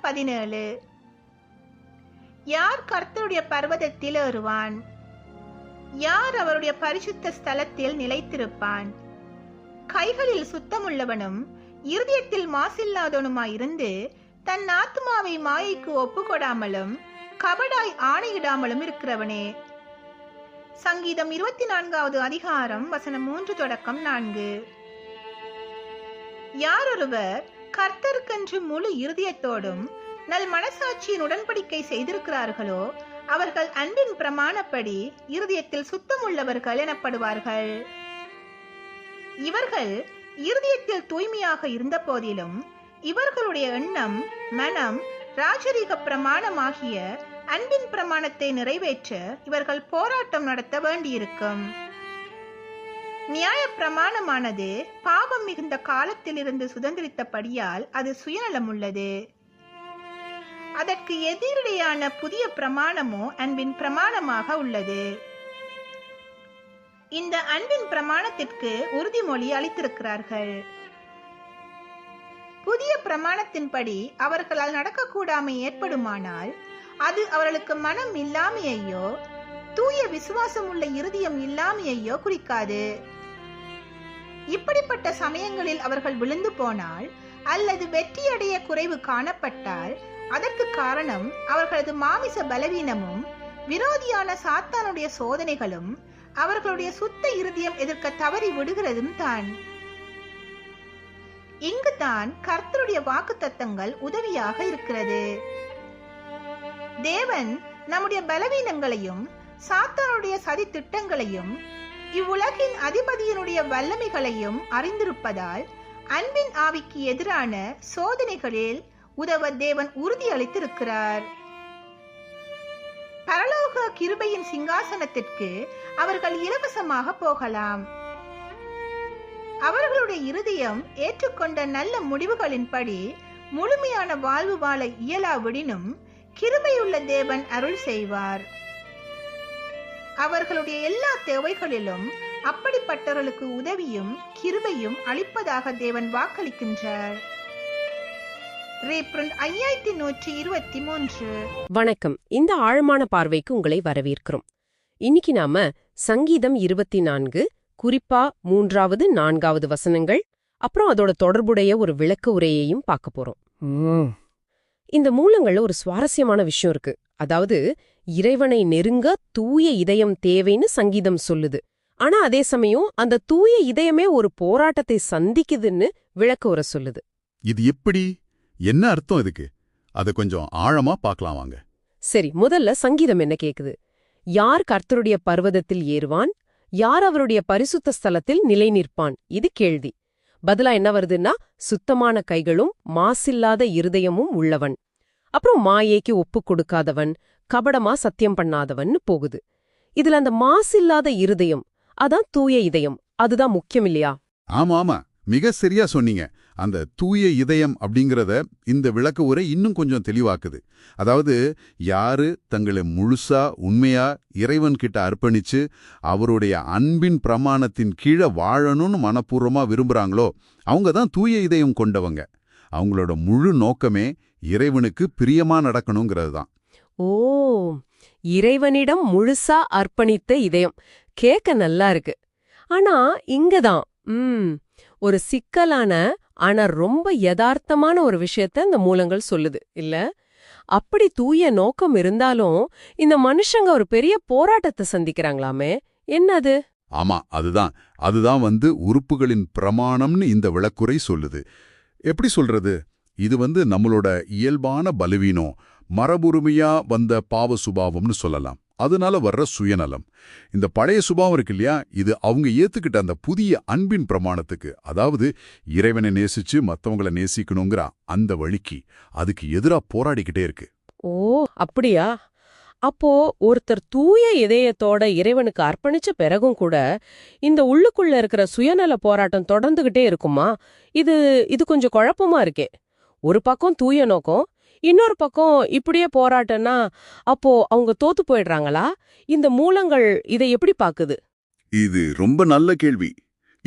பதினேழு. யார் கர்த்தருடைய பர்வதத்தில் ஏறுவான்? யார் அவருடைய பரிசுத்த ஸ்தலத்தில் நிலைத்திருப்பான்? கைகளில் சுத்தமுள்ளவனும் இருதயத்தில் மாசில்லாதவனுமாயிருந்து தன் ஆத்மாவை மாயைக்கு ஒப்புக்கொடாமலும் கபடாய் ஆணையிடாமலும் இருக்கிறவனே. சங்கீதம் இருபத்தி நான்காவது அதிகாரம் வசனம் மூன்று தொடக்கம் நான்கு. யாரொருவர் கர்த்தருக்கென்று முழு இருதயத்தோடும் நல் மனசாட்சியின் உடன்படிக்கை செய்திருக்கிறார்களோ அவர்கள் அன்பின் பிரமாணப்படி இருதயத்தில் சுத்தமுள்ளவர்கள் எனப்படுவார்கள். இவர்கள் இருதயத்தில் தூய்மையாக இருந்த போதிலும் இவர்களுடைய எண்ணம் மனம் ராஜரீக பிரமாணமாகிய அன்பின் பிரமாணத்தை நிறைவேற்ற இவர்கள் போராட்டம் நடத்த வேண்டியிருக்கும். நியாய பிரமாணமானது பாவம் மிகுந்த காலத்திலிருந்து சுதந்திரித்தபடியால் அது சுயநலம் உள்ளது அதற்கு எதிரடையான புதிய பிரமாணமோ அன்பின் பிரமாணமாக உள்ளது. இந்த அன்பின் பிரமாணத்திற்கு உறுதிமொழி அளித்திருக்கிறார்கள். புதிய பிரமாணத்தின்படி அவர்களால் நடக்கக்கூடாமை ஏற்படுமானால் அது அவர்களுக்கு மனம் இல்லாமையையோ தூய விசுவாசம் உள்ள இருதயம் இல்லாமையையோ குறிக்காது. இப்படிப்பட்ட சமயங்களில் அவர்கள் விழுந்து போனால் அல்லது வெற்றியடைய குறைவு காணப்பட்டால் அதற்கு காரணம் அவர்களது மாமிச பலவீனமும் விரோதியான சாத்தானுடைய சோதனைகளும் அவர்களுடைய சுத்த இருதயம் எதிர்க்க தவறி விடுகிறதும் தான். இங்குதான் கர்த்தருடைய வாக்கு தத்தங்கள் உதவியாக இருக்கிறது. தேவன் நம்முடைய பலவீனங்களையும் சாத்தானுடைய சதி திட்டங்களையும் இவ்வுலகின் அதிபதியினுடைய வல்லமைகளையும் அறிந்திருப்பதால் அன்பின் ஆவிக்கு எதிரான சோதனைகளில் உதவ தேவன் உறுதியளித்திருக்கிறார் பரலோக கிருபையின் சிங்காசனத்திற்கு அவர்கள் இலவசமாக போகலாம். அவர்களுடைய இருதயம் ஏற்றுக்கொண்ட நல்ல முடிவுகளின்படி முழுமையான வாழ்வு வாழ இயலாவிடினும் கிருபையுள்ள தேவன் அருள் செய்வார். அவர்களுடைய எல்லா தேவைகளிலும் அப்படிப்பட்டவர்களுக்கு உதவியும் கிருபையும் அளிப்பதாக தேவன் வாக்களிக்கின்றார். ஐயாயிரத்தி நூற்றி இருபத்தி மூன்று. வணக்கம். இந்த ஆழமான பார்வைக்கு உங்களை வரவேற்கிறோம். இன்னைக்கு நாம சங்கீதம் இருபத்தி நான்கு குறிப்பா மூன்றாவது நான்காவது வசனங்கள் அப்புறம் அதோட தொடர்புடைய ஒரு விளக்க உரையையும் பார்க்க போறோம். இந்த மூலங்கள்ல ஒரு சுவாரஸ்யமான விஷயம் இருக்கு. அதாவது இறைவனை நெருங்க தூய இதயம் தேவைன்னு சங்கீதம் சொல்லுது. ஆனா அதே சமயம் அந்த தூய இதயமே ஒரு போராட்டத்தை சந்திக்குதுன்னு விளக்க உரை சொல்லுது. இது எப்படி? என்ன அர்த்தம் இதுக்கு? அதை கொஞ்சம் ஆழமா பார்க்கலாம் வாங்க. சரி முதல்ல சங்கீதம் என்ன கேக்குது? யார் கர்த்தருடைய பர்வதத்தில் ஏறுவான்? யார் அவருடைய பரிசுத்த ஸ்தலத்தில் நிலை நிற்பான்? இது கேள்வி. பதிலா என்ன வருதுன்னா சுத்தமான கைகளும் மாசில்லாத இருதயமும் உள்ளவன். அப்புறம் மாயைக்கு ஒப்புக் கொடுக்காதவன் கபடமா சத்தியம் பண்ணாதவன்னு போகுது. இதுல அந்த மாசில்லாத இருதயம் அதான் தூய இதயம் அதுதான் முக்கியம் இல்லையா? ஆமா ஆமா. மிக சரியா சொன்னீங்க. அந்த தூய இதயம் அப்படிங்கறத இந்த விளக்க உரை இன்னும் கொஞ்சம் தெளிவாக்குது. அதாவது யாரு தங்களை முழுசா உண்மையா இறைவன்கிட்ட அர்ப்பணிச்சு அவருடைய அன்பின் பிரமாணத்தின் கீழே வாழணும்னு மனப்பூர்வமா விரும்புறாங்களோ அவங்க தான் தூய இதயம் கொண்டவங்க. அவங்களோட முழு நோக்கமே இறைவனுக்கு பிரியமா நடக்கணுங்கிறது தான் ஓ இறைவனிடம் முழுசா அர்ப்பணித்த இதயம். கேக்க நல்லா இருக்கு. ஆனா இங்கதான். ம் ஒரு சிக்கலான ஆனா ரொம்ப யதார்த்தமான ஒரு விஷயத்த இந்த மூலங்கள் சொல்லுது. இல்ல? அப்படி தூய நோக்கம் இருந்தாலும் இந்த மனுஷங்க ஒரு பெரிய போராட்டத்தை சந்திக்கிறாங்களாமே. என்னது? ஆமா அதுதான். அதுதான் வந்து உறுப்புகளின் பிரமாணம்னு இந்த விளக்குரை சொல்லுது. எப்படி சொல்றது? இது வந்து நம்மளோட இயல்பான பலவீனம் மரபுரிமையா வந்த பாவ சுபாவம்னு சொல்லலாம். அதனால வர்ற சுயநலம். இந்த பழைய சுபாவம் இருக்கு இல்லையா? இது அவங்க ஏத்துக்கிட்ட அந்த புதிய அன்பின் பிரமாணத்துக்கு. அதாவது இறைவனை நேசிச்சு மத்தவங்கள நேசிக்கணுங்கிற அந்த வழிக்கு அதுக்கு எதிரா போராடிக்கிட்டே இருக்கு. ஓ அப்படியா? அப்போ ஒருத்தர் தூய இதயத்தோட இறைவனுக்கு அர்ப்பணிச்ச பிறகும் கூட இந்த உள்ளுக்குள்ள இருக்கிற சுயநல போராட்டம் தொடர்ந்துகிட்டே இருக்குமா? இது இது கொஞ்சம் குழப்பமா இருக்கே. ஒரு பக்கம் தூய நோக்கம் இன்னொரு பக்கம் இப்படியே போராட்டம்னா அப்போ அவங்க தோத்து போயிடுறாங்களா? இந்த மூலங்கள் இதை எப்படி பாக்குது இது ரொம்ப நல்ல கேள்வி.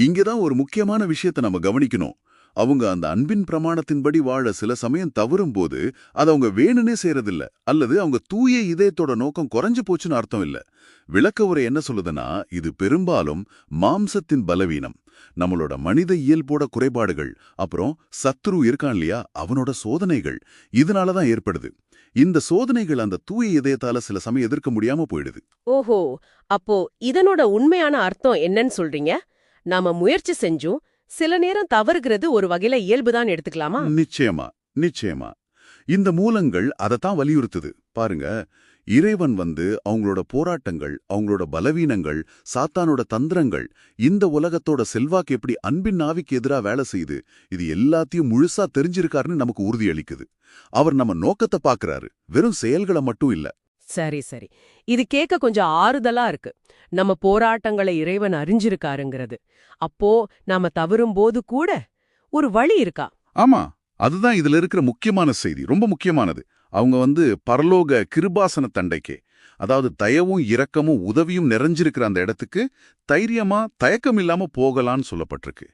இங்கதான் ஒரு முக்கியமான விஷயத்தை நம்ம கவனிக்கணும். அவங்க அந்த அன்பின் பிரமாணத்தின்படி வாழ சில சமயம் தவறும் போது அது அவங்க வேணுனே செய்யறதில்ல அல்லது அவங்க தூய இதயத்தோட நோக்கம் குறைஞ்சு போச்சுன்னு அர்த்தம் இல்ல. விளக்க உரை என்ன சொல்லுதுன்னா இது பெரும்பாலும் மாம்சத்தின் பலவீனம். நம்மளோட மனித இயல்போட குறைபாடுகள் அப்புறம் சத்ரு இருக்கான் இல்லையா அவனோட சோதனைகள். இதனால தான் ஏற்படுது. இந்த சோதனைகள் அந்த தூய இதயத்தால சில சமயம் எதிர்க்க முடியாம போயிடுது. ஓஹோ! அப்போ இதனோட உண்மையான அர்த்தம் என்னன்னு சொல்றீங்க? நாம முயற்சி செஞ்சும் சில நேரம் தவறுகிறது ஒரு வகையில இயல்புதான் எடுத்துக்கலாமா? நிச்சயமா நிச்சயமா. இந்த மூலங்கள் அதைத்தான் வலியுறுத்துது. பாருங்க இறைவன் வந்து அவங்களோட போராட்டங்கள் அவங்களோட பலவீனங்கள் சாத்தானோட தந்திரங்கள் இந்த உலகத்தோட செல்வாக்கு எப்படி அன்பின் நாவிக்கு எதிரா வேலை செய்யுது இது எல்லாத்தையும் முழுசா தெரிஞ்சிருக்காருன்னு நமக்கு உறுதியளிக்குது. அவர் நம்ம நோக்கத்தை பாக்குறாரு வெறும் செயல்களை மட்டும் இல்ல சரி சரி. இது கேட்க கொஞ்சம் ஆறுதலா இருக்கு. நம்ம போராட்டங்களை இறைவன் அறிஞ்சிருக்காருங்கிறது. அப்போ நாம தவறும் போது கூட ஒரு வழி இருக்கா? ஆமா. அதுதான் இதுல இருக்கிற முக்கியமான செய்தி. ரொம்ப முக்கியமானது. அவங்க வந்து பரலோக கிருபாசன தண்டைக்கே அதாவது தயவும் இரக்கமும் உதவியும் நிறைஞ்சிருக்கிற அந்த இடத்துக்கு தைரியமா தயக்கம் இல்லாம போகலான்னு சொல்லப்பட்டிருக்கு.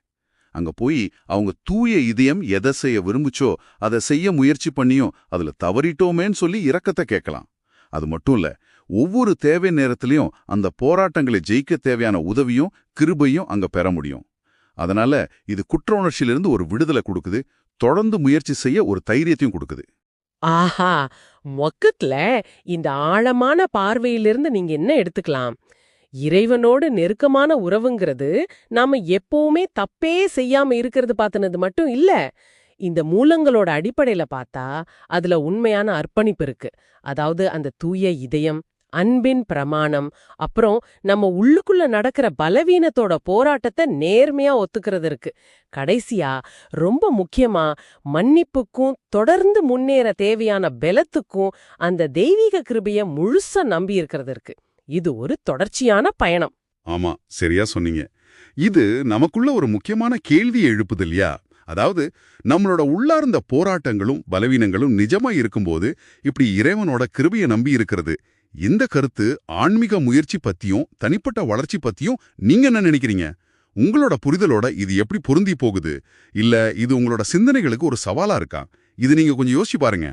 அங்க போய் அவங்க தூய இதயம் எதை செய்ய விரும்புச்சோ அதை செய்ய முயற்சி பண்ணியும் அதுல தவறிட்டோமேன்னு சொல்லி இரக்கத்தை கேட்கலாம். அது மட்டும் இல்ல ஒவ்வொரு தேவை நேரத்திலையும் அந்த போராட்டங்களை ஜெயிக்க தேவையான உதவியும் கிருபையும் அங்க பெற முடியும். அதனால இது குற்ற உணர்ச்சியிலிருந்து ஒரு விடுதலை கொடுக்குது தொடர்ந்து முயற்சி செய்ய ஒரு தைரியத்தையும் கொடுக்குது. ஆஹா! மொக்கத்துல இந்த ஆழமான பார்வையிலிருந்து நீங்க என்ன எடுத்துக்கலாம்? இறைவனோடு நெருக்கமான உறவுங்கிறது நாம எப்பவுமே தப்பே செய்யாம இருக்கிறது பார்த்தனது மட்டும் இல்ல இந்த மூலங்களோட அடிப்படையில பார்த்தா அதுல உண்மையான அர்ப்பணிப்பு இருக்கு. அதாவது அந்த தூய இதயம் அன்பின் பிரமாணம் அப்புறம் நம்ம உள்ளுக்குள்ள நடக்கிற பலவீனத்தோட போராட்டத்தை நேர்மையா ஒத்துக்கிறது இருக்கு. கடைசியா ரொம்ப முக்கியமா மன்னிப்புக்கும் தொடர்ந்து முன்னேற தேவையான பலத்துக்கும் அந்த தெய்வீக கிருபைய முழுசா நம்பி இருக்கிறது இருக்கு. இது ஒரு தொடர்ச்சியான பயணம். ஆமா சரியா சொன்னீங்க. இது நமக்குள்ள ஒரு முக்கியமான கேள்வியை எழுப்புது இல்லையா? அதாவது நம்மளோட உள்ளார்ந்த போராட்டங்களும் பலவீனங்களும் நிஜமா இருக்கும்போது இப்படி இறைவனோட கிருபியை நம்பி இருக்கிறது. இந்த கருத்து ஆன்மீக முயற்சி பத்தியும் தனிப்பட்ட வளர்ச்சி பத்தியும் நீங்க என்ன நினைக்கிறீங்க? உங்களோட புரிதலோட இது எப்படி பொருந்தி போகுது? இல்ல இது உங்களோட சிந்தனைகளுக்கு ஒரு சவாலா இருக்கா? இது நீங்க கொஞ்சம் யோசிச்சு பாருங்க.